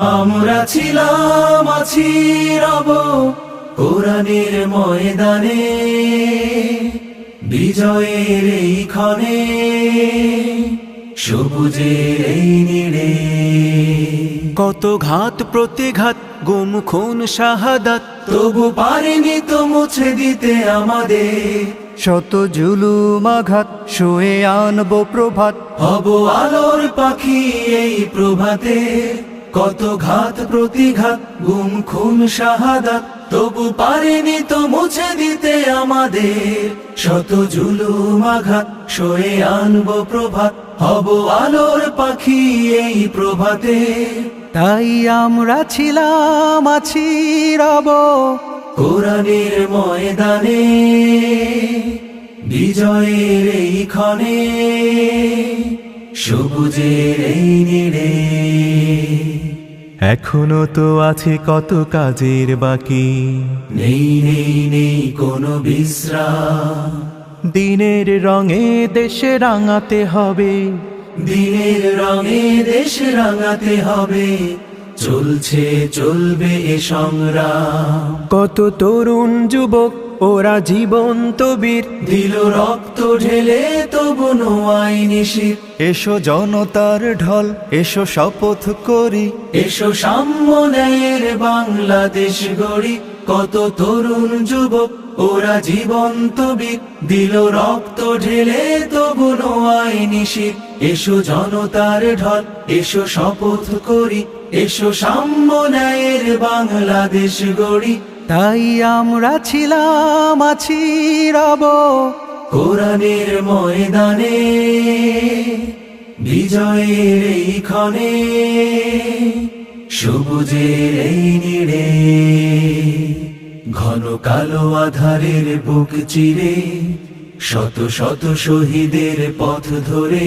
আমরা ছিলাম, আছি রব কোরআনের ময়দানে, বিজয়ের এই ক্ষণে, সবুজের এই নিড়ে। কত ঘাত প্রতিঘাত, গুম, খুন, শাহাদাত, তবু পারিনি তো মুছে দিতে আমাদের। শত জুলুম আঘাত, শুয়ে আনব প্রভাত। হব আলোর পাখি এই প্রভাতে। কত ঘাত প্রতিঘাত গুম খুন শাহাদাত তবু পারেনি তো মুছে দিতে আমাদের। শত জুলুম আঘাত সয়ে আনব প্রভাত হব আলোর পাখি এই প্রভাতে। তাই আমরা ছিলাম আছি রব। কোরআনের ময়দানে বিজয়ের এই ক্ষণে। সবুজের এই নিড়ে এখনও তো আছে কত কাজের বাকি। নেই নেই নেই কোনো বিশ্রাম। দিনের রঙে দেশে রাঙাতে হবে। দিনের রঙে দেশ রাঙাতে হবে। চলছে চলবে এ সংগ্রাম। কত তরুণ যুবক ওরা জীবন্ত বীর দিল রক্ত ঢেলে তবু নোয়াই নিশির। এসো জনতার ঢল এসো শপথ করি। এসো সাম্য ন্যায়ের বাংলাদেশ গড়ি। কত তরুণ যুবক ওরা জীবন্ত বীর দিল রক্ত ঢেলে তবু নোয়াই নিশির। এসো জনতার ঢল এসো শপথ করি। এসো সাম্য ন্যায়ের বাংলাদেশ গড়ি। তাই আমরা ছিলাম আছি রব। কোরআনের ময়দানে বিজয়ের এই ক্ষণে সবুজের এই নিড়ে ঘন কালো আধারের বুক চিরে শত শত শহীদের পথ ধরে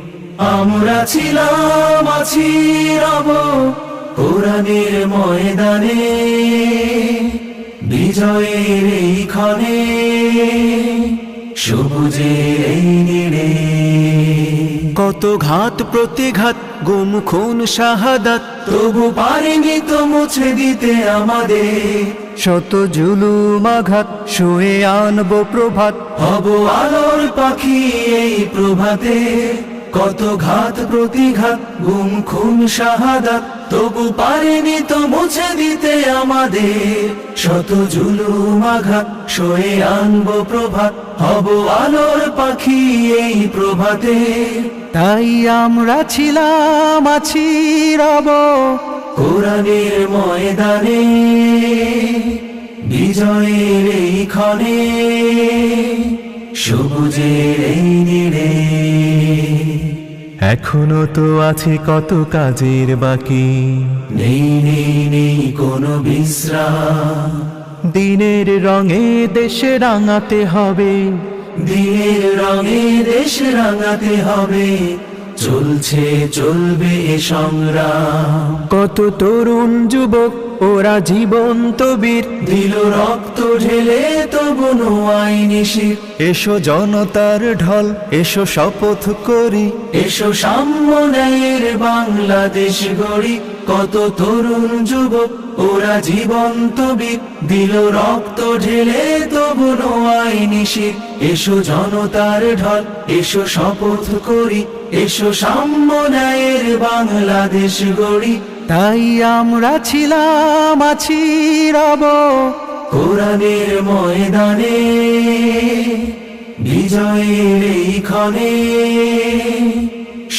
আমরা ছিলাম, আছি রব কোরআনের ময়দানে, বিজয়ের এই ক্ষণে, সবুজের এই নিড়ে কত ঘাত প্রতিঘাত, গুম, খুন, শাহাদাত, তবু পারিনি তো মুছে দিতে আমাদের। শত জুলুম আঘাত, শুয়ে আনব প্রভাত, হব আলোর পাখি এই প্রভাতে। কত ঘাত প্রতিঘাত গুম খুন শাহাদাত তবু পারেনি তো মুছে দিতে আমাদের। শত জুলুম আঘাত সয়ে আনব প্রভাত হব আলোর পাখি এই প্রভাতে। তাই আমরা ছিলাম আছি রব। কোরআনের ময়দানে বিজয়ের এই ক্ষণে সবুজের এই নিড়ে। এখনও তো আছে কত কাজের বাকি। নেই নেই নেই কোনো বিশ্রাম। দিনের রঙে দেশে রাঙাতে হবে। দিনের রঙে দেশ রাঙাতে হবে। চলছে চলবে এ সংগ্রাম। কত তরুণ যুবক ওরা জীবন্ত বীর। দিল রক্ত ঢেলে তবু আইনি শির এসো জনতার ঢল এসো শপথ করি। এসো সাম্য নেয়ের বাংলাদেশ গড়ি। কত তরুণ যুবক ওরা জীবন্ত বীর। দিল রক্ত ঢেলে তবু নোয়াই নিশির এসো জনতার ঢল এসো শপথ করি। এসো সাম্য ন্যায়ের বাংলাদেশ গড়ি। তাই আমরা ছিলাম আছি রব। কোরআনের ময়দানে বিজয়ের এই